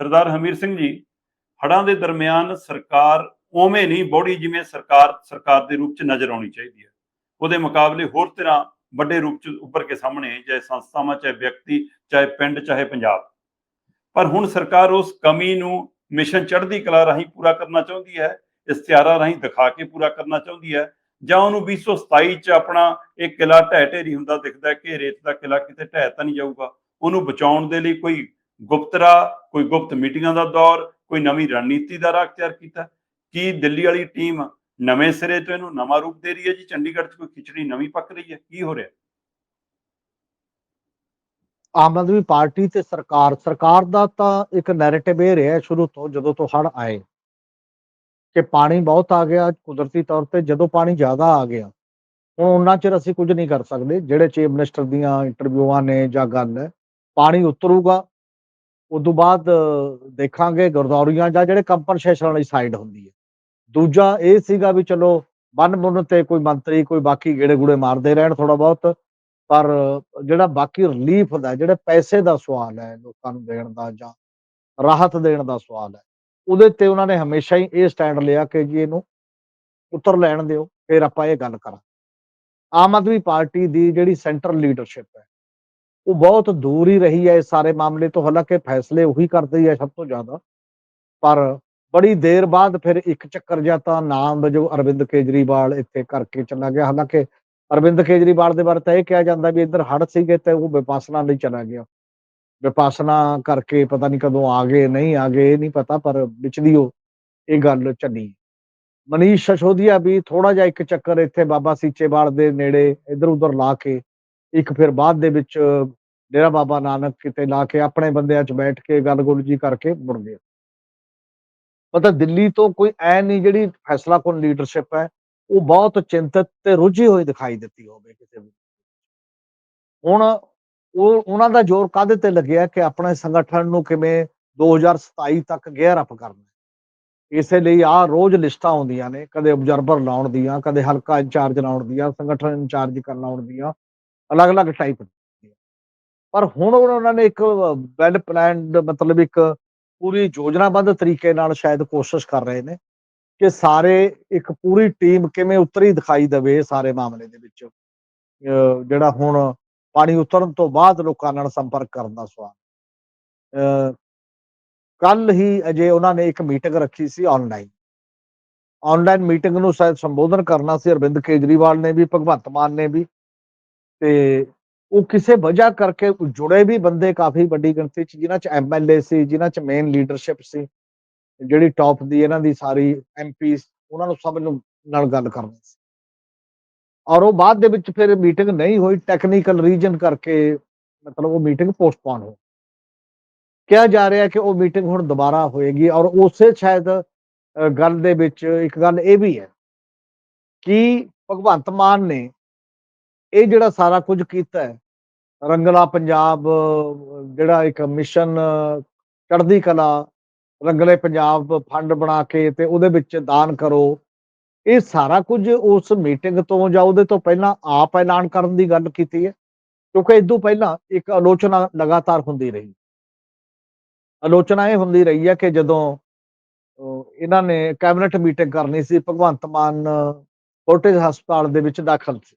ਸਰਦਾਰ ਹਮੀਰ ਸਿੰਘ ਜੀ, ਹੜ੍ਹਾਂ ਦੇ ਦਰਮਿਆਨ ਸਰਕਾਰ ਉਵੇਂ ਨਹੀਂ, ਬੋੜੀ ਜਿਵੇਂ ਸਰਕਾਰ ਸਰਕਾਰ ਦੇ ਰੂਪ 'ਚ ਨਜ਼ਰ ਆਉਣੀ ਚਾਹੀਦੀ ਹੈ। ਉਹਦੇ ਮੁਕਾਬਲੇ ਹੋਰ ਤਰ੍ਹਾਂ ਵੱਡੇ ਰੂਪ 'ਚ ਉੱਭਰ ਕੇ ਸਾਹਮਣੇ ਚਾਹੇ ਸੰਸਥਾਵਾਂ, ਚਾਹੇ ਵਿਅਕਤੀ, ਚਾਹੇ ਪਿੰਡ, ਚਾਹੇ ਪੰਜਾਬ। ਪਰ ਹੁਣ ਸਰਕਾਰ ਉਸ ਕਮੀ ਨੂੰ ਮਿਸ਼ਨ ਚੜ੍ਹਦੀ ਕਲਾ ਰਾਹੀਂ ਪੂਰਾ ਕਰਨਾ ਚਾਹੁੰਦੀ ਹੈ, ਇਸ਼ਤਿਹਾਰਾਂ ਰਾਹੀਂ ਦਿਖਾ ਕੇ ਪੂਰਾ ਕਰਨਾ ਚਾਹੁੰਦੀ ਹੈ, ਜਾਂ ਉਹਨੂੰ 2027 ਚ ਆਪਣਾ ਇਹ ਕਿਲਾ ਢਹਿ ਢੇਰੀ ਹੁੰਦਾ ਦਿਖਦਾ ਕਿ ਰੇਤ ਦਾ ਕਿਲਾ ਕਿਤੇ ਢਹਿ ਤਾਂ ਨਹੀਂ ਜਾਊਗਾ। ਉਹਨੂੰ ਬਚਾਉਣ ਦੇ ਲਈ ਕੋਈ ਗੁਪਤਰਾ ਕੋਈ ਗੁਪਤ ਮੀਟਿੰਗਾਂ ਦਾ ਦੌਰ, ਕੋਈ ਨਵੀਂ ਰਣਨੀਤੀ ਦਾ ਰਾਹ ਅਖਤਿਆਰ ਕੀਤਾ। ਕੀ ਦਿੱਲੀ ਵਾਲੀ ਟੀਮ ਨਵੇਂ ਸਿਰੇ ਤੋਂ ਇਹਨੂੰ ਨਵਾਂ ਰੂਪ ਦੇ ਰਹੀ ਹੈ ਜੀ? ਚੰਡੀਗੜ੍ਹ 'ਚ ਕੋਈ ਖਿਚੜੀ ਨਵੀਂ ਪੱਕ ਰਹੀ ਹੈ? ਕੀ ਹੋ ਰਿਹਾ? ਆਮ ਆਦਮੀ ਪਾਰਟੀ ਤੇ ਸਰਕਾਰ ਸਰਕਾਰ ਦਾ ਤਾਂ ਇੱਕ ਨੈਰੇਟਿਵ ਇਹ ਰਿਹਾ ਸ਼ੁਰੂ ਤੋਂ, ਜਦੋਂ ਤੋਂ ਹੜ ਆਏ। ਕਿ ਪਾਣੀ ਬਹੁਤ ਆ ਗਿਆ ਕੁਦਰਤੀ ਤੌਰ ਤੇ, ਜਦੋਂ ਪਾਣੀ ਜ਼ਿਆਦਾ ਆ ਗਿਆ, ਹੁਣ ਉਹਨਾਂ ਚਿਰ ਅਸੀਂ ਕੁਝ ਨਹੀਂ ਕਰ ਸਕਦੇ, ਜਿਹੜੇ ਚੀਫ ਮਿਨਿਸਟਰ ਦੀਆਂ ਇੰਟਰਵਿਊਆਂ ਨੇ ਜਾਂ ਗੱਲ ਹੈ, ਪਾਣੀ ਉਤਰੂਗਾ ਉਦੋਂ ਬਾਅਦ ਦੇਖਾਂਗੇ ਗਰਦੌਰੀਆਂ ਜਾਂ ਜਿਹੜੇ ਕੰਪਨਸੇਸ਼ਨ ਵਾਲੀ ਸਾਈਡ ਹੁੰਦੀ ਹੈ। ਦੂਜਾ ਇਹ ਸੀਗਾ ਵੀ ਚਲੋ ਬੰਨ ਬੁੰਨ ਤੇ ਕੋਈ ਮੰਤਰੀ, ਕੋਈ ਬਾਕੀ ਗੇੜੇ ਗੂੜੇ ਮਾਰਦੇ ਰਹਿਣ ਥੋੜਾ ਬਹੁਤ, ਪਰ ਜਿਹੜਾ ਬਾਕੀ ਰਿਲੀਫ ਦਾ, ਜਿਹੜੇ ਪੈਸੇ ਦਾ ਸਵਾਲ ਹੈ, ਲੋਕਾਂ ਨੂੰ ਦੇਣ ਦਾ ਜਾਂ ਰਾਹਤ ਦੇਣ ਦਾ ਸਵਾਲ ਹੈ, ਉਹਦੇ ਤੇ ਉਹਨਾਂ ਨੇ ਹਮੇਸ਼ਾ ਹੀ ਇਹ ਸਟੈਂਡ ਲਿਆ ਕਿ ਜੀ ਇਹਨੂੰ ਉਤਰ ਲੈਣ ਦਿਓ, ਫਿਰ ਆਪਾਂ ਇਹ ਗੱਲ ਕਰਾਂ ਆਮ ਆਦਮੀ ਪਾਰਟੀ ਦੀ ਜਿਹੜੀ ਸੈਂਟਰ ਲੀਡਰਸ਼ਿਪ ਹੈ ਉਹ ਬਹੁਤ ਦੂਰ ਹੀ ਰਹੀ ਹੈ ਇਸ ਸਾਰੇ ਮਾਮਲੇ ਤੋਂ, ਹਾਲਾਂਕਿ ਫੈਸਲੇ ਉਹੀ ਕਰਦੀ ਹੈ ਸਭ ਤੋਂ ਜ਼ਿਆਦਾ। ਪਰ ਬੜੀ ਦੇਰ ਬਾਅਦ ਫਿਰ ਇੱਕ ਚੱਕਰ ਜਾਂ ਤਾਂ ਨਾਮ ਵਜੋਂ ਅਰਵਿੰਦ ਕੇਜਰੀਵਾਲ ਇੱਥੇ ਕਰਕੇ ਚਲਾ ਗਿਆ। ਹਾਲਾਂਕਿ ਅਰਵਿੰਦ ਕੇਜਰੀਵਾਲ ਦੇ ਬਾਰੇ ਤਾਂ ਇਹ ਕਿਹਾ ਜਾਂਦਾ ਵੀ ਇੱਧਰ ਹੜ ਸੀਗੇ ਤੇ ਉਹ ਵਿਪਾਸਨਾ ਲਈ ਚਲਾ ਗਿਆ। ਵਿਪਾਸਨਾ ਕਰਕੇ ਪਤਾ ਨਹੀਂ ਕਦੋਂ ਆ ਗਏ, ਨਹੀਂ ਆ ਗਏ, ਇਹ ਨਹੀਂ ਪਤਾ, ਪਰ ਵਿਚਲੀ ਉਹ, ਇਹ ਗੱਲ ਚੱਲੀ ਮਨੀਸ਼ ਸ਼ਸ਼ੋਦੀਆ ਵੀ ਥੋੜਾ ਜਿਹਾ ਇੱਕ ਚੱਕਰ ਇੱਥੇ ਬਾਬਾ ਸੀਚੇਵਾਲ ਦੇ ਨੇੜੇ ਇੱਧਰ ਉੱਧਰ ਲਾ ਕੇ ਇੱਕ ਫਿਰ ਬਾਅਦ ਦੇ ਵਿੱਚ ਡੇਰਾ ਬਾਬਾ ਨਾਨਕ ਕਿਤੇ ਲਾ ਕੇ ਆਪਣੇ ਬੰਦਿਆਂ 'ਚ ਬੈਠ ਕੇ ਗੱਲ ਗੁੱਲ ਜੀ ਕਰਕੇ ਮੁੜ ਗਏ ਮਤਲਬ ਦਿੱਲੀ ਤੋਂ ਕੋਈ ਐ ਨਹੀਂ ਜਿਹੜੀ ਫੈਸਲਾ ਕੋਨ ਲੀਡਰਸ਼ਿਪ ਹੈ, ਉਹ ਬਹੁਤ ਚਿੰਤਤ ਤੇ ਰੁੱਝੀ ਹੋਈ ਦਿਖਾਈ ਦਿੱਤੀ ਹੋਵੇ ਕਿਸੇ ਵੀ ਹੁਣ ਉਹ, ਉਹਨਾਂ ਦਾ ਜ਼ੋਰ ਕਾਹਦੇ ਤੇ ਲੱਗਿਆ ਕਿ ਆਪਣੇ ਸੰਗਠਨ ਨੂੰ ਕਿਵੇਂ 2027 ਤੱਕ ਗੇਅਰ ਅਪ ਕਰਨਾ ਇਸੇ ਲਈ ਆ ਰੋਜ਼ ਲਿਸਟਾਂ ਆਉਂਦੀਆਂ ਨੇ, ਕਦੇ ਆਬਜ਼ਰਵਰ ਲਾਉਣ ਦੀਆਂ, ਕਦੇ ਹਲਕਾ ਇੰਚਾਰਜ ਲਾਉਣ ਦੀਆਂ, ਸੰਗਠਨ ਇੰਚਾਰਜ ਕਰਨ ਲਾਉਣ ਦੀਆਂ। ਅਲੱਗ-ਅਲੱਗ ਟਾਈਪ ਪਰ ਹੁਣ ਉਹਨਾਂ ਨੇ ਇੱਕ ਵੈਲ ਪਲਾਨਡ ਮਤਲਬ ਇੱਕ ਪੂਰੀ ਯੋਜਨਾਬੱਧ ਤਰੀਕੇ ਨਾਲ ਸ਼ਾਇਦ ਕੋਸ਼ਿਸ਼ ਕਰ ਰਹੇ ਨੇ ਕਿ ਸਾਰੇ ਇੱਕ ਪੂਰੀ ਟੀਮ ਕਿਵੇਂ ਉਤਰੀ ਦਿਖਾਈ ਦੇਵੇ ਸਾਰੇ ਮਾਮਲੇ ਦੇ ਵਿੱਚ। ਜਿਹੜਾ ਹੁਣ ਪਾਣੀ ਉਤਰਨ ਤੋਂ ਬਾਅਦ ਲੋਕਾਂ ਨਾਲ ਸੰਪਰਕ ਕਰਨ ਦਾ ਸਵਾਲ। ਕੱਲ ਹੀ ਅਜੇ ਉਹਨਾਂ ਨੇ ਇੱਕ ਮੀਟਿੰਗ ਰੱਖੀ ਸੀ ਆਨਲਾਈਨ ਆਨਲਾਈਨ ਮੀਟਿੰਗ ਨੂੰ ਸ਼ਾਇਦ ਸੰਬੋਧਨ ਕਰਨਾ ਸੀ, ਅਰਵਿੰਦ ਕੇਜਰੀਵਾਲ ਨੇ ਵੀ, ਭਗਵੰਤ ਮਾਨ ਨੇ ਵੀ। ਤੇ ਉਹ ਕਿਸੇ ਵਜ੍ਹਾ ਕਰਕੇ ਜੁੜੇ ਵੀ ਬੰਦੇ ਕਾਫੀ ਵੱਡੀ ਗਿਣਤੀ ਚ, ਜਿਨ੍ਹਾਂ ਚ ਐਮਐਲਏ ਸੀ, ਜਿਨ੍ਹਾਂ ਚ ਮੇਨ ਲੀਡਰਸ਼ਿਪ ਸੀ, ਜਿਹੜੀ ਟੌਪ ਦੀ ਇਹਨਾਂ ਦੀ ਸਾਰੀ ਐਮਪੀ ਉਹਨਾਂ ਨੂੰ ਸਭ ਨੂੰ ਨਾਲ ਗੱਲ ਕਰਨੀ ਸੀ। ਔਰ ਉਹ ਬਾਅਦ ਦੇ ਵਿੱਚ ਫਿਰ ਮੀਟਿੰਗ ਨਹੀਂ ਹੋਈ ਟੈਕਨੀਕਲ ਰੀਜਨ ਕਰਕੇ ਮਤਲਬ ਉਹ ਮੀਟਿੰਗ ਪੋਸਟਪੋਨ ਹੋ ਕਿਹਾ ਜਾ ਰਿਹਾ ਕਿ ਉਹ ਮੀਟਿੰਗ ਹੁਣ ਦੁਬਾਰਾ ਹੋਏਗੀ ਔਰ ਉਸੇ ਸ਼ਾਇਦ ਗੱਲ ਦੇ ਵਿੱਚ ਇੱਕ ਗੱਲ ਇਹ ਵੀ ਹੈ ਕਿ ਭਗਵੰਤ ਮਾਨ ਨੇ ਇਹ ਜਿਹੜਾ ਸਾਰਾ ਕੁਝ ਕੀਤਾ ਹੈ ਰੰਗਲਾ ਪੰਜਾਬ ਜਿਹੜਾ ਇੱਕ ਮਿਸ਼ਨ ਅ, ਚੜ੍ਹਦੀ ਕਲਾ ਰੰਗਲੇ ਪੰਜਾਬ ਫੰਡ ਬਣਾ ਕੇ ਤੇ ਉਹਦੇ ਵਿੱਚ ਦਾਨ ਕਰੋ ਇਹ ਸਾਰਾ ਕੁਝ ਉਸ ਮੀਟਿੰਗ ਤੋਂ ਜਾਂ ਉਹਦੇ ਤੋਂ ਪਹਿਲਾਂ ਆਪ ਐਲਾਨ ਕਰਨ ਦੀ ਗੱਲ ਕੀਤੀ ਹੈ ਕਿਉਂਕਿ ਇਦੋਂ ਪਹਿਲਾਂ ਇੱਕ ਆਲੋਚਨਾ ਲਗਾਤਾਰ ਹੁੰਦੀ ਰਹੀ। ਆਲੋਚਨਾ ਇਹ ਹੁੰਦੀ ਰਹੀ ਹੈ ਕਿ ਜਦੋਂ ਇਹਨਾਂ ਨੇ ਕੈਬਨਿਟ ਮੀਟਿੰਗ ਕਰਨੀ ਸੀ ਭਗਵੰਤ ਮਾਨ ਫੋਰਟਿਸ ਹਸਪਤਾਲ ਦੇ ਵਿੱਚ ਦਾਖਲ ਸੀ।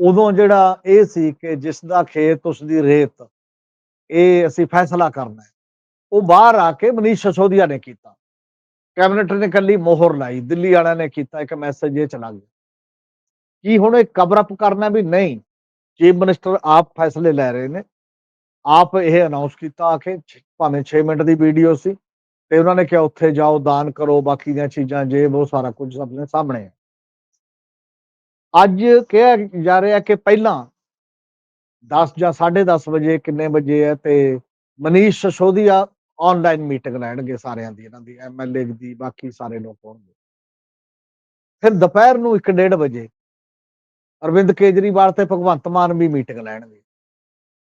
ਉਦੋਂ ਜਿਹੜਾ ਇਹ ਸੀ ਕਿ ਜਿਸ ਦਾ ਖੇਤ ਉਸ ਦੀ ਰੇਤ, ਇਹ ਅਸੀਂ ਫੈਸਲਾ ਕਰਨਾ ਹੈ। ਉਹ ਬਾਹਰ ਆ ਕੇ ਮਨੀਸ਼ ਸਸੋਦੀਆ ਨੇ ਕੀਤਾ। ਕੈਬਨਿਟ ਨੇ ਕੱਲੀ ਮੋਹਰ ਲਾਈ, ਦਿੱਲੀ ਵਾਲਿਆਂ ਨੇ ਕੀਤਾ, ਇੱਕ ਮੈਸੇਜ ਇਹ ਚਲਾ ਗਿਆ। ਕੀ ਹੁਣ ਇਹ ਕਵਰ ਅਪ ਕਰਨਾ ਵੀ ਨਹੀਂ? ਚੀਫ ਮਿਨਿਸਟਰ ਆਪ ਫੈਸਲੇ ਲੈ ਰਹੇ ਨੇ। ਆਪ ਇਹ ਅਨਾਉਂਸ ਕੀਤਾ ਆ ਕੇ ਭਾਵੇਂ 6 ਮਿੰਟ ਦੀ ਵੀਡੀਓ ਸੀ, ਤੇ ਉਹਨਾਂ ਨੇ ਕਿਹਾ, ਉੱਥੇ ਜਾਓ, ਦਾਨ ਕਰੋ, ਬਾਕੀ ਦੀਆਂ ਚੀਜ਼ਾਂ ਜੇ ਉਹ ਸਾਰਾ ਕੁਝ ਆਪਣੇ ਸਾਹਮਣੇ ਹੈ ਅੱਜ ਕਿਹਾ ਜਾ ਰਿਹਾ ਕਿ ਪਹਿਲਾਂ 10 ਜਾਂ 10:30 ਵਜੇ ਕਿੰਨੇ ਵਜੇ ਹੈ ਤੇ ਮਨੀਸ਼ ਸਸੋਦੀਆ ਆਨਲਾਈਨ ਮੀਟਿੰਗ ਲੈਣਗੇ ਸਾਰਿਆਂ ਦੀ, ਇਹਨਾਂ ਦੀ ਐਮਐਲਏ ਦੀ, ਬਾਕੀ ਸਾਰੇ ਲੋਕ ਹੋਣਗੇ। ਫਿਰ ਦੁਪਹਿਰ ਨੂੰ 1:30 ਵਜੇ ਅਰਵਿੰਦ ਕੇਜਰੀਵਾਲ ਤੇ ਭਗਵੰਤ ਮਾਨ ਵੀ ਮੀਟਿੰਗ ਲੈਣਗੇ।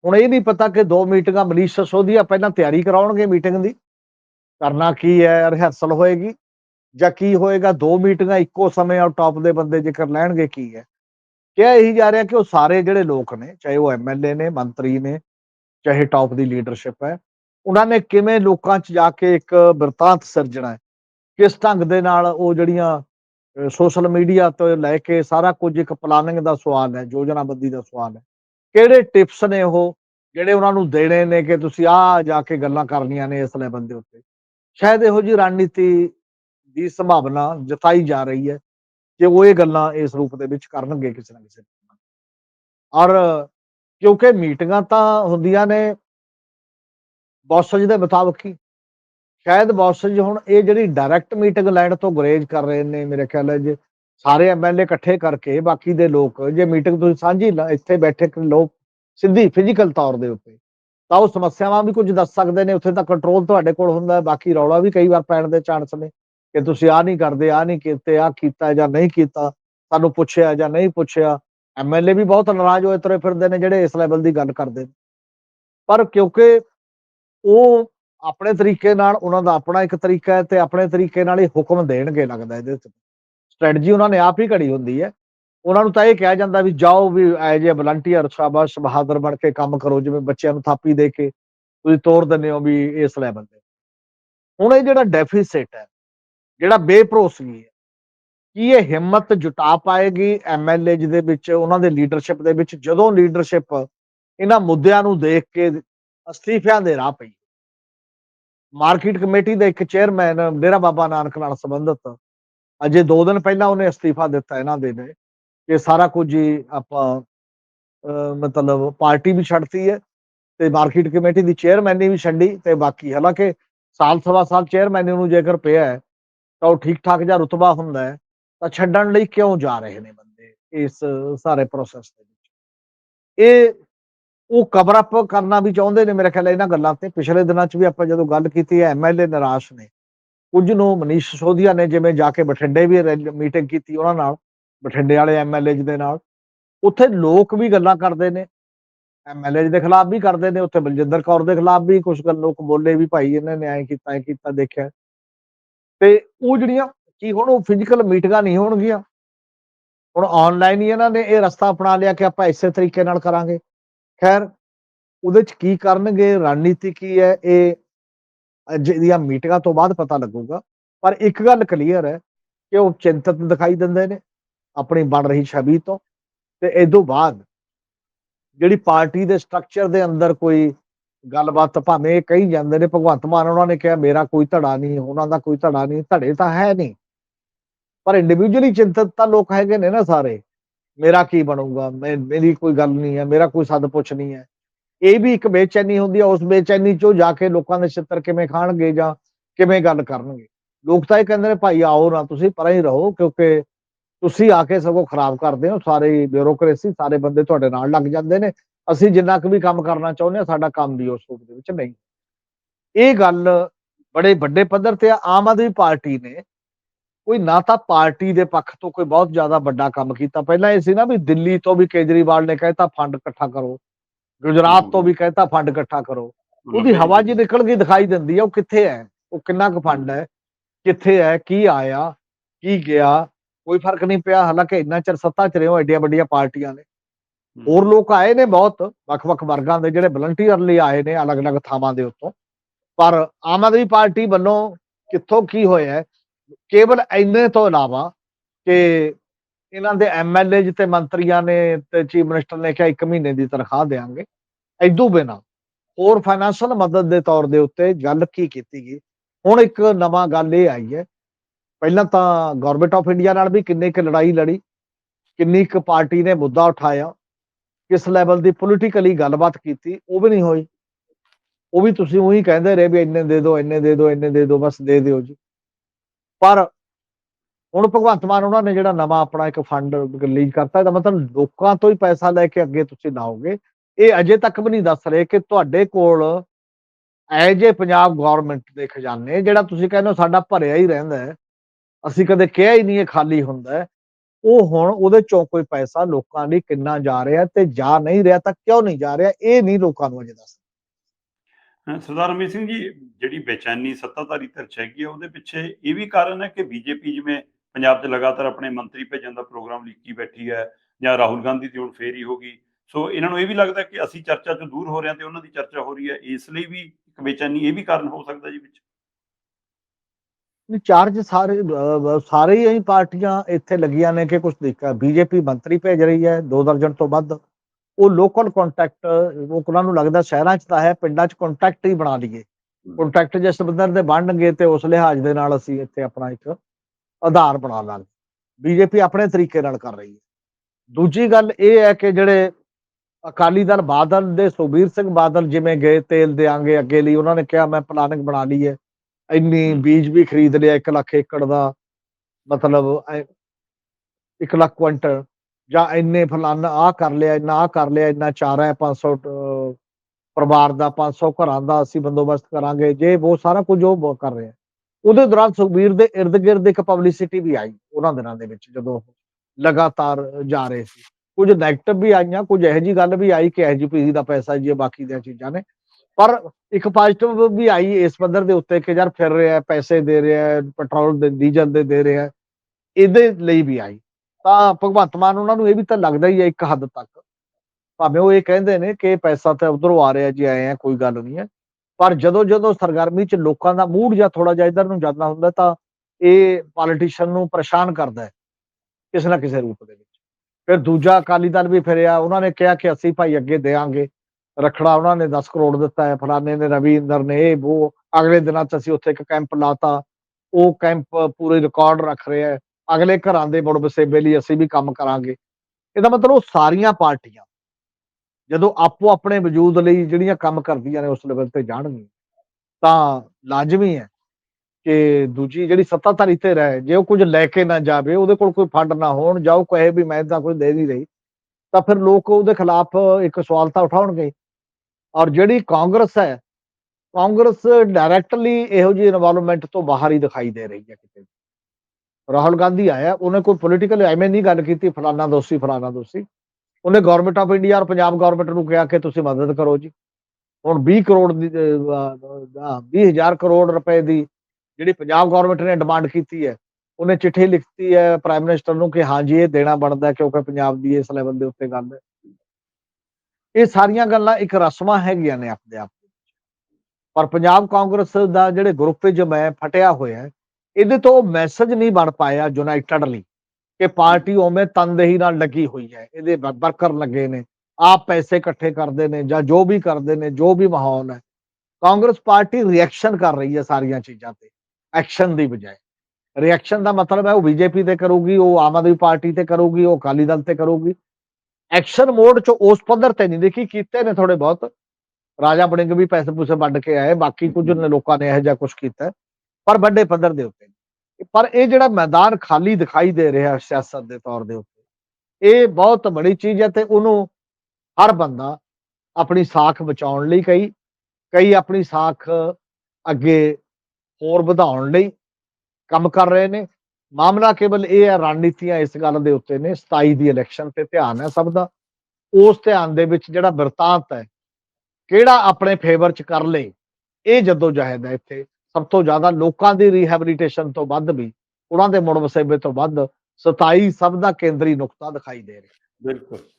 ਹੁਣ ਇਹ ਨਹੀਂ ਪਤਾ ਕਿ ਦੋ ਮੀਟਿੰਗਾਂ ਮਨੀਸ਼ ਸਸੋਦੀਆ ਪਹਿਲਾਂ ਤਿਆਰੀ ਕਰਾਉਣਗੇ ਮੀਟਿੰਗ ਦੀ, ਕਰਨਾ ਕੀ ਹੈ ਰਿਹਰਸਲ ਹੋਏਗੀ। ਜਾਂ ਕੀ ਹੋਏਗਾ, ਦੋ ਮੀਟਿੰਗਾਂ ਇੱਕੋ ਸਮੇਂ ਔਰ ਟਾਪ ਦੇ ਬੰਦੇ ਜੇਕਰ ਲੈਣਗੇ ਕੀ ਹੈ? ਕਿਹਾ ਇਹੀ ਜਾ ਰਿਹਾ ਕਿ ਉਹ ਸਾਰੇ ਜਿਹੜੇ ਲੋਕ ਨੇ, ਚਾਹੇ ਉਹ ਐਮਐਲਏ ਨੇ, ਮੰਤਰੀ ਨੇ, ਚਾਹੇ ਟਾਪ ਦੀ ਲੀਡਰਸ਼ਿਪ ਹੈ, ਉਹਨਾਂ ਨੇ ਕਿਵੇਂ ਲੋਕਾਂ 'ਚ ਜਾ ਕੇ ਇੱਕ ਬਿਰਤਾਂਤ ਸਿਰਜਣਾ ਹੈ? ਕਿਸ ਢੰਗ ਦੇ ਨਾਲ ਉਹ ਜਿਹੜੀਆਂ ਸੋਸ਼ਲ ਮੀਡੀਆ ਤੋਂ ਲੈ ਕੇ ਸਾਰਾ ਕੁਝ ਇੱਕ ਪਲਾਨਿੰਗ ਦਾ ਸਵਾਲ ਹੈ, ਯੋਜਨਾਬੰਦੀ ਦਾ ਸਵਾਲ ਹੈ? ਕਿਹੜੇ ਟਿਪਸ ਨੇ ਉਹ ਜਿਹੜੇ ਉਹਨਾਂ ਨੂੰ ਦੇਣੇ ਨੇ ਕਿ ਤੁਸੀਂ ਆ ਜਾ ਕੇ ਗੱਲਾਂ ਕਰਨੀਆਂ ਨੇ ਇਸ ਲੈਵਲ ਦੇ ਉੱਤੇ? ਸ਼ਾਇਦ ਇਹੋ ਜੀ ਰਣਨੀਤੀ ਦੀ ਸੰਭਾਵਨਾ ਜਤਾਈ ਜਾ ਰਹੀ ਹੈ ਕਿ ਉਹ ਇਹ ਗੱਲਾਂ ਇਸ ਰੂਪ ਦੇ ਵਿੱਚ ਕਰਨਗੇ ਕਿਸੇ ਨਾ ਕਿਸੇ ਔਰ ਕਿਉਂਕਿ ਮੀਟਿੰਗਾਂ ਤਾਂ ਹੁੰਦੀਆਂ ਨੇ ਬੌਸਜ ਦੇ ਮੁਤਾਬਕ ਹੀ। ਸ਼ਾਇਦ ਬੌਸਜ ਹੁਣ ਇਹ ਜਿਹੜੀ ਡਾਇਰੈਕਟ ਮੀਟਿੰਗ ਲੈਣ ਤੋਂ ਗੁਰੇਜ਼ ਕਰ ਰਹੇ ਨੇ ਮੇਰੇ ਖਿਆਲ ਹੈ ਜੇ ਸਾਰੇ ਐਮਐਲਏ ਇਕੱਠੇ ਕਰਕੇ ਬਾਕੀ ਦੇ ਲੋਕ, ਜੇ ਮੀਟਿੰਗ ਤੁਸੀਂ ਸਾਂਝੀ ਲ- ਇੱਥੇ ਬੈਠੇ ਲੋਕ ਸਿੱਧੀ ਫਿਜ਼ੀਕਲ ਤੌਰ ਦੇ ਉੱਤੇ, ਤਾਂ ਉਹ ਸਮੱਸਿਆਵਾਂ ਵੀ ਕੁਝ ਦੱਸ ਸਕਦੇ ਨੇ, ਉੱਥੇ ਤਾਂ ਕੰਟਰੋਲ ਤੁਹਾਡੇ ਕੋਲ ਹੁੰਦਾ, ਬਾਕੀ ਰੌਲਾ ਵੀ ਕਈ ਵਾਰ ਪੈਣ ਦੇ ਚਾਂਸ ਨੇ। ਕਿ ਤੁਸੀਂ ਆ ਨਹੀਂ ਕਰਦੇ ਆ ਨਹੀਂ ਕੀਤੇ ਆ ਕੀਤਾ ਜਾਂ ਨਹੀਂ ਕੀਤਾ, ਸਾਨੂੰ ਪੁੱਛਿਆ ਜਾਂ ਨਹੀਂ ਪੁੱਛਿਆ। ਐਮਐਲਏ ਵੀ ਬਹੁਤ ਨਾਰਾਜ਼ ਹੋਏ, ਤੁਰੇ ਫਿਰਦੇ ਨੇ ਜਿਹੜੇ ਇਸ ਲੈਵਲ ਦੀ ਗੱਲ ਕਰਦੇ ਨੇ। ਪਰ ਕਿਉਂਕਿ ਉਹ ਆਪਣੇ ਤਰੀਕੇ ਨਾਲ, ਉਹਨਾਂ ਦਾ ਆਪਣਾ ਇੱਕ ਤਰੀਕਾ ਹੈ ਤੇ ਆਪਣੇ ਤਰੀਕੇ ਨਾਲ ਹੀ ਹੁਕਮ ਦੇਣਗੇ ਲੱਗਦਾ ਇਹਦੇ ਤੇ। ਸਟ੍ਰੈਟਜੀ ਉਹਨਾਂ ਨੇ ਆਪ ਹੀ ਘੜੀ ਹੁੰਦੀ ਹੈ। ਉਹਨਾਂ ਨੂੰ ਤਾਂ ਇਹ ਕਿਹਾ ਜਾਂਦਾ ਵੀ ਜਾਓ ਵੀ ਐਜ ਏ ਵਲੰਟੀਅਰ ਸ਼ਾਬਾਸ਼ ਬਹਾਦਰ ਬਣ ਕੇ ਕੰਮ ਕਰੋ, ਜਿਵੇਂ ਬੱਚਿਆਂ ਨੂੰ ਥਾਪੀ ਦੇ ਕੇ ਤੁਸੀਂ ਤੋੜ ਦਿੰਦੇ ਹੋ ਵੀ ਇਸ ਲੈਵਲ ਤੇ। ਹੁਣ ਇਹ ਜਿਹੜਾ ਡੈਫੀਸਿਟ ਹੈ ਜਿਹੜਾ ਬੇਭਰੋਸਗੀ ਹੈ। ਕੀ ਇਹ ਹਿੰਮਤ ਜੁਟਾ ਪਾਏਗੀ ਐਮਐਲਏ ਦੇ ਵਿੱਚ, ਉਹਨਾਂ ਦੇ ਲੀਡਰਸ਼ਿਪ ਦੇ ਵਿੱਚ, ਜਦੋਂ ਲੀਡਰਸ਼ਿਪ ਇਹਨਾਂ ਮੁੱਦਿਆਂ ਨੂੰ ਦੇਖ ਕੇ ਅਸਤੀਫਿਆਂ ਦੇ ਰਾਹ ਪਈ? ਮਾਰਕੀਟ ਕਮੇਟੀ ਦੇ ਇੱਕ ਚੇਅਰਮੈਨ, ਡੇਰਾ ਬਾਬਾ ਨਾਨਕ ਨਾਲ ਸੰਬੰਧਿਤ, ਅਜੇ 2 ਦਿਨ ਪਹਿਲਾਂ ਉਹਨੇ ਅਸਤੀਫਾ ਦਿੱਤਾ ਇਹਨਾਂ ਦੇ ਨੇ ਕਿ ਸਾਰਾ ਕੁਝ ਹੀ ਆਪਾਂ ਮਤਲਬ ਪਾਰਟੀ ਵੀ ਛੱਡਤੀ ਹੈ ਤੇ ਮਾਰਕੀਟ ਕਮੇਟੀ ਦੀ ਚੇਅਰਮੈਨੀ ਵੀ ਛੱਡੀ ਤੇ ਬਾਕੀ ਹਾਲਾਂਕਿ ਸਾਲ ਸਵਾ ਸਾਲ ਚੇਅਰਮੈਨ ਨੂੰ ਜੇਕਰ ਪਿਆ ਹੈ ਤਾਂ ਉਹ ਠੀਕ ਠਾਕ ਜਾਂ ਰੁਤਬਾ ਹੁੰਦਾ ਹੈ, ਤਾਂ ਛੱਡਣ ਲਈ ਕਿਉਂ ਜਾ ਰਹੇ ਨੇ ਬੰਦੇ ਇਸ ਸਾਰੇ ਪ੍ਰੋਸੈਸ ਦੇ ਵਿੱਚ? ਇਹ ਉਹ ਕਵਰ ਅਪ ਕਰਨਾ ਵੀ ਚਾਹੁੰਦੇ ਨੇ ਮੇਰੇ ਖਿਆਲ ਇਹਨਾਂ ਗੱਲਾਂ ਤੇ। ਪਿਛਲੇ ਦਿਨਾਂ 'ਚ ਵੀ ਆਪਾਂ ਜਦੋਂ ਗੱਲ ਕੀਤੀ ਹੈ ਐਮਐਲਏ ਨਿਰਾਸ਼ ਨੇ। ਕੁਝ ਨੂੰ ਮਨੀਸ਼ ਸਿਸੋਦੀਆ ਨੇ ਜਿਵੇਂ ਜਾ ਕੇ ਬਠਿੰਡੇ ਵੀ ਮੀਟਿੰਗ ਕੀਤੀ ਉਹਨਾਂ ਨਾਲ, ਬਠਿੰਡੇ ਵਾਲੇ ਐਮਐਲਏ ਦੇ ਨਾਲ। ਉੱਥੇ ਲੋਕ ਵੀ ਗੱਲਾਂ ਕਰਦੇ ਨੇ ਐਮਐਲਏ ਦੇ ਖਿਲਾਫ ਵੀ ਕਰਦੇ ਨੇ, ਉੱਥੇ ਬਲਜਿੰਦਰ ਕੌਰ ਦੇ ਖਿਲਾਫ ਵੀ ਕੁਝ ਗੱਲ, ਲੋਕ ਬੋਲੇ ਵੀ ਭਾਈ ਇਹਨਾਂ ਨੇ ਐ ਕੀਤਾ ਐ ਕੀਤਾ, ਦੇਖਿਆ। ਤੇ ਉਹ ਜਿਹੜੀਆਂ ਕੀ ਹੁਣ ਉਹ ਫਿਜ਼ੀਕਲ ਮੀਟਿੰਗਾਂ ਨਹੀਂ ਹੋਣਗੀਆਂ। ਹੁਣ ਆਨਲਾਈਨ ਹੀ ਇਹਨਾਂ ਨੇ ਇਹ ਰਸਤਾ ਅਪਣਾ ਲਿਆ ਕਿ ਆਪਾਂ ਇਸੇ ਤਰੀਕੇ ਨਾਲ ਕਰਾਂਗੇ। ਖੈਰ, ਉਹਦੇ ਚ ਕੀ ਕਰਨਗੇ, ਰਣਨੀਤੀ ਕੀ ਹੈ, ਇਹ ਅੱਜ ਦੀਆਂ ਮੀਟਿੰਗਾਂ ਤੋਂ ਬਾਅਦ ਪਤਾ ਲੱਗੂਗਾ। ਪਰ ਇੱਕ ਗੱਲ ਕਲੀਅਰ ਹੈ ਕਿ ਉਹ ਚਿੰਤਤ ਦਿਖਾਈ ਦਿੰਦੇ ਨੇ, ਆਪਣੀ ਬਣ ਰਹੀ ਛਵੀ ਤੋਂ। ਤੇ ਇਸ ਤੋਂ ਬਾਅਦ ਜਿਹੜੀ ਪਾਰਟੀ ਦੇ ਸਟਰਕਚਰ ਦੇ ਅੰਦਰ ਕੋਈ ਗੱਲਬਾਤ ਭਾਵੇਂ ਕਹੀ ਜਾਂਦੇ ਨੇ, ਭਗਵੰਤ ਮਾਨ ਉਹਨਾਂ ਨੇ ਕਿਹਾ, ਮੇਰਾ ਕੋਈ ਧੜਾ ਨਹੀਂ, ਉਹਨਾਂ ਦਾ ਕੋਈ ਧੜਾ ਨਹੀਂ, ਧੜੇ ਤਾਂ ਹੈ ਨਹੀਂ। ਪਰ ਇੰਡੀਵਿਜੂਅਲੀ ਚਿੰਤਤ ਤਾਂ ਲੋਕ ਹੈਗੇ ਨੇ ਨਾ ਸਾਰੇ। ਮੇਰਾ ਕੀ ਬਣੂਗਾ? ਮੇਰੀ ਕੋਈ ਗੱਲ ਨਹੀਂ ਹੈ, ਮੇਰਾ ਕੋਈ ਸੱਦ ਪੁੱਛ ਨਹੀਂ ਹੈ। ਇਹ ਵੀ ਇੱਕ ਬੇਚੈਨੀ ਹੁੰਦੀ ਹੈ, ਉਸ ਬੇਚੈਨੀ ਚੋਂ ਜਾ ਕੇ ਲੋਕਾਂ ਦੇ ਛਿੱਤਰ ਕਿਵੇਂ ਖਾਣਗੇ ਜਾਂ ਕਿਵੇਂ ਗੱਲ ਕਰਨਗੇ? ਲੋਕ ਤਾਂ ਇਹ ਕਹਿੰਦੇ ਨੇ, ਭਾਈ ਆਓ ਨਾ, ਤੁਸੀਂ ਪਰਾਂ ਹੀ ਰਹੋ, ਕਿਉਂਕਿ ਤੁਸੀਂ ਆ ਕੇ ਸਗੋਂ ਖਰਾਬ ਕਰਦੇ ਹੋ, ਸਾਰੇ ਬਿਊਰੋਕ੍ਰੇਸੀ, ਸਾਰੇ ਬੰਦੇ ਤੁਹਾਡੇ ਨਾਲ ਲੱਗ ਜਾਂਦੇ ਨੇ ਅਸੀਂ ਜਿੰਨਾ ਕੁ ਵੀ ਕੰਮ ਕਰਨਾ ਚਾਹੁੰਦੇ ਹਾਂ ਸਾਡਾ ਕੰਮ ਵੀ ਉਸ ਰੂਪ ਦੇ ਵਿੱਚ ਨਹੀਂ। ਇਹ ਗੱਲ ਬੜੇ ਵੱਡੇ ਪੱਧਰ ਤੇ ਆ। ਆਮ ਆਦਮੀ ਪਾਰਟੀ ਨੇ ਕੋਈ ਨਾ ਤਾਂ ਪਾਰਟੀ ਦੇ ਪੱਖ ਤੋਂ ਕੋਈ ਬਹੁਤ ਜ਼ਿਆਦਾ ਵੱਡਾ ਕੰਮ ਕੀਤਾ। ਪਹਿਲਾਂ ਇਹ ਸੀ ਨਾ ਵੀ ਦਿੱਲੀ ਤੋਂ ਵੀ ਕੇਜਰੀਵਾਲ ਨੇ ਕਹਿਤਾ ਫੰਡ ਇਕੱਠਾ ਕਰੋ। ਗੁਜਰਾਤ ਤੋਂ ਵੀ ਕਹਿਤਾ ਫੰਡ ਇਕੱਠਾ ਕਰੋ। ਉਹਦੀ ਹਵਾ ਜੀ ਨਿਕਲ ਗਈ ਦਿਖਾਈ ਦਿੰਦੀ ਹੈ ਉਹ ਕਿੱਥੇ ਹੈ? ਉਹ ਕਿੰਨਾ ਕੁ ਫੰਡ ਹੈ? ਕਿੱਥੇ ਹੈ? ਕੀ ਆਇਆ? ਕੀ ਗਿਆ? ਕੋਈ ਫ਼ਰਕ ਨਹੀਂ ਪਿਆ। ਹਾਲਾਂਕਿ ਇੰਨਾ ਚਿਰ ਸੱਤਾ ਚ ਰਹੇ ਹੋ ਐਡੀਆਂ ਵੱਡੀਆਂ ਪਾਰਟੀਆਂ ਨੇ। ਹੋਰ ਲੋਕ ਆਏ ਨੇ ਬਹੁਤ, ਵੱਖ-ਵੱਖ ਵਰਗਾਂ ਦੇ ਜਿਹੜੇ ਵਲੰਟੀਅਰ ਲਈ ਆਏ ਨੇ ਅਲੱਗ-ਅਲੱਗ ਥਾਵਾਂ ਦੇ ਉੱਤੋਂ। ਪਰ ਆਮ ਆਦਮੀ ਪਾਰਟੀ ਵੱਲੋਂ ਕਿੱਥੋਂ ਕੀ ਹੋਇਆ ਕੇਵਲ ਇੰਨੇ ਤੋਂ ਇਲਾਵਾ ਕਿ ਇਹਨਾਂ ਦੇ ਐਮਐਲਏ ਤੇ ਮੰਤਰੀਆਂ ਨੇ ਤੇ ਚੀਫ ਮਿਨਿਸਟਰ ਨੇ ਕਿਹਾ 1 ਮਹੀਨੇ ਦੀ ਤਨਖਾਹ ਦੇਾਂਗੇ ਐਦੂ ਬਿਨਾ ਹੋਰ ਫਾਈਨੈਂਸ਼ੀਅਲ ਮਦਦ ਦੇ ਤੌਰ ਦੇ ਉੱਤੇ ਗੱਲ ਕੀ ਕੀਤੀ ਗਈ? ਹੁਣ ਇੱਕ ਨਵਾਂ ਗੱਲ ਇਹ ਆਈ ਹੈ, ਪਹਿਲਾਂ ਤਾਂ ਗਵਰਨਮੈਂਟ ਆਫ ਇੰਡੀਆ ਨਾਲ ਵੀ ਕਿੰਨੀ ਕੁ ਲੜਾਈ ਲੜੀ, ਕਿੰਨੀ ਕੁ ਪਾਰਟੀ ਨੇ ਮੁੱਦਾ ਉਠਾਇਆ ਕਿਸ ਲੈਵਲ ਦੀ ਪੋਲੀਟੀਕਲੀ ਗੱਲਬਾਤ ਕੀਤੀ, ਉਹ ਵੀ ਨਹੀਂ ਹੋਈ। ਉਹ ਵੀ ਤੁਸੀਂ ਉਹੀ ਕਹਿੰਦੇ ਰਹੇ ਵੀ ਇੰਨੇ ਦੇ ਦਿਓ, ਇੰਨੇ ਦੇ ਦਿਓ, ਇੰਨੇ ਦੇ ਦਿਓ, ਬਸ ਦੇ ਦਿਓ ਜੀ। ਪਰ ਹੁਣ ਭਗਵੰਤ ਮਾਨ ਉਹਨਾਂ ਨੇ ਜਿਹੜਾ ਨਵਾਂ ਆਪਣਾ ਇੱਕ ਫੰਡ ਰਿਲੀਜ਼ ਕਰਤਾ, ਇਹਦਾ ਮਤਲਬ ਲੋਕਾਂ ਤੋਂ ਹੀ ਪੈਸਾ ਲੈ ਕੇ ਅੱਗੇ ਤੁਸੀਂ ਲਾਓਗੇ। ਇਹ ਅਜੇ ਤੱਕ ਵੀ ਨਹੀਂ ਦੱਸ ਰਹੇ ਕਿ ਤੁਹਾਡੇ ਕੋਲ ਐਜ ਏ ਪੰਜਾਬ ਗਵਰਨਮੈਂਟ ਦੇ ਖਜ਼ਾਨੇ, ਜਿਹੜਾ ਤੁਸੀਂ ਕਹਿੰਦੇ ਹੋ ਸਾਡਾ ਭਰਿਆ ਹੀ ਰਹਿੰਦਾ ਹੈ। ਅਸੀਂ ਕਦੇ ਕਿਹਾ ਹੀ ਨਹੀਂ ਇਹ ਖਾਲੀ ਹੁੰਦਾ ਉਹ ਹੁਣ ਉਹਦੇ ਚੋਂ ਕੋਈ ਪੈਸਾ ਲੋਕਾਂ ਲਈ ਕਿੰਨਾ ਜਾ ਰਿਹਾ ਤੇ ਜਾ ਨਹੀਂ ਰਿਹਾ ਤਾਂ ਕਿਉਂ ਨਹੀਂ ਜਾ ਰਿਹਾ, ਇਹ ਨਹੀਂ ਲੋਕਾਂ ਨੂੰ ਅਜੇ ਦੱਸ ਸਰਦਾਰ ਰਮੇਸ਼ ਸਿੰਘ ਜੀ, ਜਿਹੜੀ ਬੇਚੈਨੀ ਸੱਤਾਧਾਰੀ ਧਿਰ ਹੈਗੀ ਉਹਦੇ ਪਿੱਛੇ ਇਹ ਵੀ ਕਾਰਨ ਹੈ ਕਿ ਬੀਜੇਪੀ ਜਿਵੇਂ ਪੰਜਾਬ 'ਚ ਲਗਾਤਾਰ ਆਪਣੇ ਮੰਤਰੀ ਭੇਜਣ ਦਾ ਪ੍ਰੋਗਰਾਮ ਲੀਕੀ ਬੈਠੀ ਹੈ ਜਾਂ ਰਾਹੁਲ ਗਾਂਧੀ ਦੀ ਹੁਣ ਫੇਰ ਹੀ ਹੋ ਗਈ। ਸੋ ਇਹਨਾਂ ਨੂੰ ਇਹ ਵੀ ਲੱਗਦਾ ਕਿ ਅਸੀਂ ਚਰਚਾ ਤੋਂ ਦੂਰ ਹੋ ਰਹੇ ਹਾਂ ਤੇ ਉਹਨਾਂ ਦੀ ਚਰਚਾ ਹੋ ਰਹੀ ਹੈ, ਇਸ ਲਈ ਵੀ ਇੱਕ ਬੇਚੈਨੀ ਇਹ ਵੀ ਕਾਰਨ ਹੋ ਸਕਦਾ ਜੀ ਵਿੱਚ। ਨਹੀਂ ਚਾਰਜ ਸਾਰੇ ਸਾਰੇ ਹੀ ਪਾਰਟੀਆਂ ਇੱਥੇ ਲੱਗੀਆਂ ਨੇ ਕਿ ਕੁਝ ਦੇਖਾ ਬੀਜੇਪੀ ਮੰਤਰੀ ਭੇਜ ਰਹੀ ਹੈ ਦੋ ਦਰਜਨ ਤੋਂ ਵੱਧ। ਉਹ ਲੋਕਲ ਕੰਟੈਕਟ ਉਹ ਉਹਨਾਂ ਨੂੰ ਲੱਗਦਾ ਸ਼ਹਿਰਾਂ 'ਚ ਤਾਂ ਹੈ ਪਿੰਡਾਂ 'ਚ ਕੰਟੈਕਟ ਹੀ ਬਣਾ ਲਈਏ। ਕੰਟੈਕਟ ਜਿਸ ਬੰਦਰ ਦੇ ਬਣਨਗੇ ਤੇ ਉਸ ਲਿਹਾਜ਼ ਦੇ ਨਾਲ ਅਸੀਂ ਇੱਥੇ ਆਪਣਾ ਇੱਕ ਆਧਾਰ ਬਣਾ ਲਾਂਗੇ ਬੀਜੇਪੀ ਆਪਣੇ ਤਰੀਕੇ ਨਾਲ ਕਰ ਰਹੀ ਹੈ। ਦੂਜੀ ਗੱਲ ਇਹ ਹੈ ਕਿ ਜਿਹੜੇ ਅਕਾਲੀ ਦਲ ਬਾਦਲ ਦੇ ਸੁਖਬੀਰ ਸਿੰਘ ਬਾਦਲ ਜਿਵੇਂ ਗਏ ਤੇਲ ਦੇਾਂਗੇ ਅੱਗੇ ਲਈ ਉਹਨਾਂ ਨੇ ਕਿਹਾ ਮੈਂ ਪਲਾਨਿੰਗ ਬਣਾ ਲਈ ਹੈ। ਇੰਨੀ ਬੀਜ ਵੀ ਖਰੀਦ ਲਿਆ 1 ਲੱਖ ਏਕੜ ਦਾ ਮਤਲਬ 1 ਲੱਖ ਕੁਇੰਟਲ ਜਾਂ ਇੰਨੇ ਫਲਾਨਾ ਆ ਕਰ ਲਿਆ ਇੰਨਾ ਆ ਕਰ ਲਿਆ ਇੰਨਾ ਚਾਰਾ ਹੈ 500 ਅਹ, ਪਰਿਵਾਰ ਦਾ 500 ਘਰਾਂ ਦਾ ਅਸੀਂ ਬੰਦੋਬਸਤ ਕਰਾਂਗੇ ਜੇ ਉਹ ਸਾਰਾ ਕੁਝ ਉਹ ਕਰ ਰਿਹਾ। ਉਹਦੇ ਦੌਰਾਨ ਸੁਖਬੀਰ ਦੇ ird ਗਿਰਦ ਇੱਕ ਪਬਲਿਸਿਟੀ ਵੀ ਆਈ ਉਹਨਾਂ ਦਿਨਾਂ ਦੇ ਵਿੱਚ ਜਦੋਂ ਲਗਾਤਾਰ ਜਾ ਰਹੇ ਸੀ। ਕੁਝ ਨੈਗੇਟਿਵ ਵੀ ਆਈਆਂ ਕੁਝ ਇਹੋ ਜੀ ਗੱਲ ਵੀ ਆਈ ਕਿ ਐਜੀਪੀਸੀ ਦਾ ਪੈਸਾ ਜੀ ਬਾਕੀ ਦੀਆਂ ਚੀਜ਼ਾਂ ਨੇ। ਪਰ ਇੱਕ ਪੋਜ਼ਿਟਿਵ ਵੀ ਆਈ ਇਸ ਪੱਧਰ ਦੇ ਉੱਤੇ ਕਿ ਯਾਰ ਫਿਰ ਰਿਹਾ, ਪੈਸੇ ਦੇ ਰਿਹਾ, ਪੈਟਰੋਲ ਦੇ, ਡੀਜ਼ਲ ਦੇ ਦੇ ਰਿਹਾ। ਇਹਦੇ ਲਈ ਵੀ ਆਈ। ਤਾਂ ਭਗਵੰਤ ਮਾਨ ਉਹਨਾਂ ਨੂੰ ਇਹ ਵੀ ਤਾਂ ਲੱਗਦਾ ਹੀ ਹੈ ਇੱਕ ਹੱਦ ਤੱਕ। ਭਾਵੇਂ ਉਹ ਇਹ ਕਹਿੰਦੇ ਨੇ ਕਿ ਪੈਸਾ ਤਾਂ ਉਧਰੋਂ ਆ ਰਿਹਾ, ਜੀ ਆਏ ਆ ਕੋਈ ਗੱਲ ਨਹੀਂ ਹੈ। ਪਰ ਜਦੋਂ ਜਦੋਂ ਸਰਗਰਮੀ 'ਚ ਲੋਕਾਂ ਦਾ ਮੂਡ ਜਾਂ ਥੋੜਾ ਜਿਹਾ ਇਧਰ ਨੂੰ ਜਾਂਦਾ ਹੁੰਦਾ ਤਾਂ ਇਹ ਪੋਲੀਟੀਸ਼ੀਅਨ ਨੂੰ ਪਰੇਸ਼ਾਨ ਕਰਦਾ ਹੈ, ਕਿਸੇ ਨਾ ਕਿਸੇ ਰੂਪ ਦੇ ਵਿੱਚ। ਫਿਰ ਦੂਜਾ ਅਕਾਲੀ ਦਲ ਵੀ ਫਿਰਿਆ, ਉਹਨਾਂ ਨੇ ਕਿਹਾ ਕਿ ਅਸੀਂ ਭਾਈ ਅੱਗੇ ਦੇਾਂਗੇ ਰਖੜਾ ਉਹਨਾਂ ਨੇ 10 ਕਰੋੜ ਦਿੱਤਾ ਹੈ, ਫਲਾਣੇ ਨੇ, ਰਵਿੰਦਰ ਨੇ, ਇਹ ਉਹ ਅਗਲੇ ਦਿਨਾਂ 'ਚ ਅਸੀਂ ਉੱਥੇ ਇੱਕ ਕੈਂਪ ਲਾਤਾ। ਉਹ ਕੈਂਪ ਪੂਰੇ ਰਿਕਾਰਡ ਰੱਖ ਰਿਹਾ ਹੈ। ਅਗਲੇ ਘਰਾਂ ਦੇ ਮੁੜ ਵਸੇਬੇ ਲਈ ਅਸੀਂ ਵੀ ਕੰਮ ਕਰਾਂਗੇ। ਇਹਦਾ ਮਤਲਬ ਉਹ ਸਾਰੀਆਂ ਪਾਰਟੀਆਂ ਜਦੋਂ ਆਪੋ ਆਪਣੇ ਵਜੂਦ ਲਈ ਜਿਹੜੀਆਂ ਕੰਮ ਕਰਦੀਆਂ ਨੇ ਉਸ ਲੈਵਲ ਤੇ ਜਾਣਗੀਆਂ, ਤਾਂ ਲਾਜ਼ਮੀ ਹੈ ਕਿ ਦੂਜੀ ਜਿਹੜੀ ਸੱਤਾਧਾਰੀ ਤੇ ਹੈ ਜੇ ਉਹ ਕੁਝ ਲੈ ਕੇ ਨਾ ਜਾਵੇ, ਉਹਦੇ ਕੋਲ ਕੋਈ ਫੰਡ ਨਾ ਹੋਣ, ਜਾਂ ਉਹ ਕਹੇ ਵੀ ਮੈਂ ਤਾਂ ਕੁਝ ਦੇ ਨਹੀਂ ਰਹੀ, ਤਾਂ ਫਿਰ ਲੋਕ ਉਹਦੇ ਖਿਲਾਫ ਇੱਕ ਸਵਾਲ ਤਾਂ ਉਠਾਉਣਗੇ। ਔਰ ਜਿਹੜੀ ਕਾਂਗਰਸ ਹੈ, ਕਾਂਗਰਸ ਡਾਇਰੈਕਟਲੀ ਇਹੋ ਜਿਹੀ ਇਨਵੋਲਵਮੈਂਟ ਤੋਂ ਬਾਹਰ ਹੀ ਦਿਖਾਈ ਦੇ ਰਹੀ ਹੈ ਕਿਤੇ ਰਾਹੁਲ ਗਾਂਧੀ ਆਇਆ, ਉਹਨੇ ਕੋਈ ਪੋਲੀਟੀਕਲ ਐਵੇਂ ਨਹੀਂ ਗੱਲ ਕੀਤੀ, ਫਲਾਨਾ ਦੋਸ਼ੀ ਫਲਾਨਾ ਦੋਸ਼ੀ। ਉਹਨੇ ਗਵਰਨਮੈਂਟ ਆਫ ਇੰਡੀਆ ਔਰ ਪੰਜਾਬ ਗਵਰਨਮੈਂਟ ਨੂੰ ਕਿਹਾ ਕਿ ਤੁਸੀਂ ਮਦਦ ਕਰੋ ਜੀ। ਹੁਣ 20 ਕਰੋੜ ਦੀ 20000 ਕਰੋੜ ਰੁਪਏ ਦੀ ਜਿਹੜੀ ਪੰਜਾਬ ਗਵਰਨਮੈਂਟ ਨੇ ਡਿਮਾਂਡ ਕੀਤੀ ਹੈ, ਉਹਨੇ ਚਿੱਠੀ ਲਿਖਤੀ ਹੈ ਪ੍ਰਾਈਮ ਮਿਨਿਸਟਰ ਨੂੰ ਕਿ ਹਾਂਜੀ ਇਹ ਦੇਣਾ ਬਣਦਾ ਕਿਉਂਕਿ ਪੰਜਾਬ ਦੀ ਇਸ ਲੈਵਲ ਦੇ ਉੱਤੇ ਗੱਲ ਹੈ। ਇਹ ਸਾਰੀਆਂ ਗੱਲਾਂ ਇੱਕ ਰਸਮਾਂ ਹੈਗੀਆਂ ਨੇ ਆਪਣੇ ਆਪ ਪਰ ਪੰਜਾਬ ਕਾਂਗਰਸ ਦਾ ਜਿਹੜੇ ਗਰੁੱਪ ਵਿੱਚ ਮੈਂ ਫਟਿਆ ਹੋਇਆ ਹੈ ਇਹਦੇ ਤੋਂ ਮੈਸੇਜ ਨਹੀਂ ਬਣ ਪਾਇਆ ਯੂਨਾਈਟਡਲੀ ਕਿ ਪਾਰਟੀ ਉਵੇਂ ਤਨਦੇਹੀ ਨਾਲ ਲੱਗੀ ਹੋਈ ਹੈ, ਇਹਦੇ ਵਰਕਰ ਲੱਗੇ ਨੇ, ਆਪ ਪੈਸੇ ਇਕੱਠੇ ਕਰਦੇ ਨੇ ਜਾਂ ਜੋ ਵੀ ਕਰਦੇ ਨੇ, ਜੋ ਵੀ ਮਾਹੌਲ ਹੈ। ਕਾਂਗਰਸ ਪਾਰਟੀ ਰਿਐਕਸ਼ਨ ਕਰ ਰਹੀ ਹੈ ਸਾਰੀਆਂ ਚੀਜ਼ਾਂ ਤੇ ਐਕਸ਼ਨ ਦੀ ਬਜਾਏ। ਰਿਐਕਸ਼ਨ ਦਾ ਮਤਲਬ ਹੈ ਉਹ ਬੀਜੇਪੀ ਤੇ ਕਰੂਗੀ, ਉਹ ਆਮ ਆਦਮੀ ਪਾਰਟੀ ਤੇ ਕਰੂਗੀ, ਉਹ ਅਕਾਲੀ ਦਲ ਤੇ ਕਰੂਗੀ। ਐਕਸ਼ਨ ਮੋਡ ਚ ਉਸ ਪੱਧਰ ਤੇ ਨਹੀਂ ਦੇਖੀ, ਕੀਤੇ ਨੇ ਥੋੜੇ ਬਹੁਤ। ਰਾਜਾ ਬੜਿੰਗ ਵੀ ਪੈਸੇ ਪੂਸੇ ਵੰਡ ਕੇ ਆਏ, ਬਾਕੀ ਕੁਝ ਲੋਕਾਂ ਨੇ ਇਹੋ ਜਿਹਾ ਕੁਝ ਕੀਤਾ। ਪਰ ਵੱਡੇ ਪੱਧਰ ਦੇ ਉੱਤੇ ਪਰ ਇਹ ਜਿਹੜਾ ਮੈਦਾਨ ਖਾਲੀ ਦਿਖਾਈ ਦੇ ਰਿਹਾ ਸਿਆਸਤ ਦੇ ਤੌਰ ਦੇ ਉੱਤੇ, ਇਹ ਬਹੁਤ ਬੜੀ ਚੀਜ਼ ਹੈ ਤੇ ਉਹਨੂੰ ਹਰ ਬੰਦਾ ਆਪਣੀ ਸਾਖ ਬਚਾਉਣ ਲਈ ਕਈ ਕਈ ਆਪਣੀ ਸਾਖ ਅੱਗੇ ਹੋਰ ਵਧਾਉਣ ਲਈ ਕੰਮ ਕਰ ਰਹੇ ਨੇ। ਮਾਮਲਾ ਕੇਵਲ ਇਹ ਹੈ, ਰਣਨੀਤੀਆਂ ਇਸ ਗੱਲ ਦੇ ਉੱਤੇ ਨੇ 27 ਦੀ ਇਲੈਕਸ਼ਨ ਤੇ ਧਿਆਨ ਹੈ ਸਭ ਦਾ। ਉਸ ਧਿਆਨ ਦੇ ਵਿੱਚ ਜਿਹੜਾ ਬਿਰਤਾਂਤ ਹੈ, ਕਿਹੜਾ ਆਪਣੇ ਫੇਵਰ ਚ ਕਰ ਲੇ ਇਹ ਜਦੋਂ ਜਹਿਦ ਹੈ ਇੱਥੇ। ਸਭ ਤੋਂ ਜ਼ਿਆਦਾ ਲੋਕਾਂ ਦੀ ਰੀਹੈਬਿਲਿਟੇਸ਼ਨ ਤੋਂ ਵੱਧ ਵੀ, ਉਹਨਾਂ ਦੇ ਮੁੜ ਵਸੇਬੇ ਤੋਂ ਵੱਧ 27 ਸਭ ਦਾ ਕੇਂਦਰੀ ਨੁਕਤਾ ਦਿਖਾਈ ਦੇ ਰਿਹਾ। ਬਿਲਕੁਲ।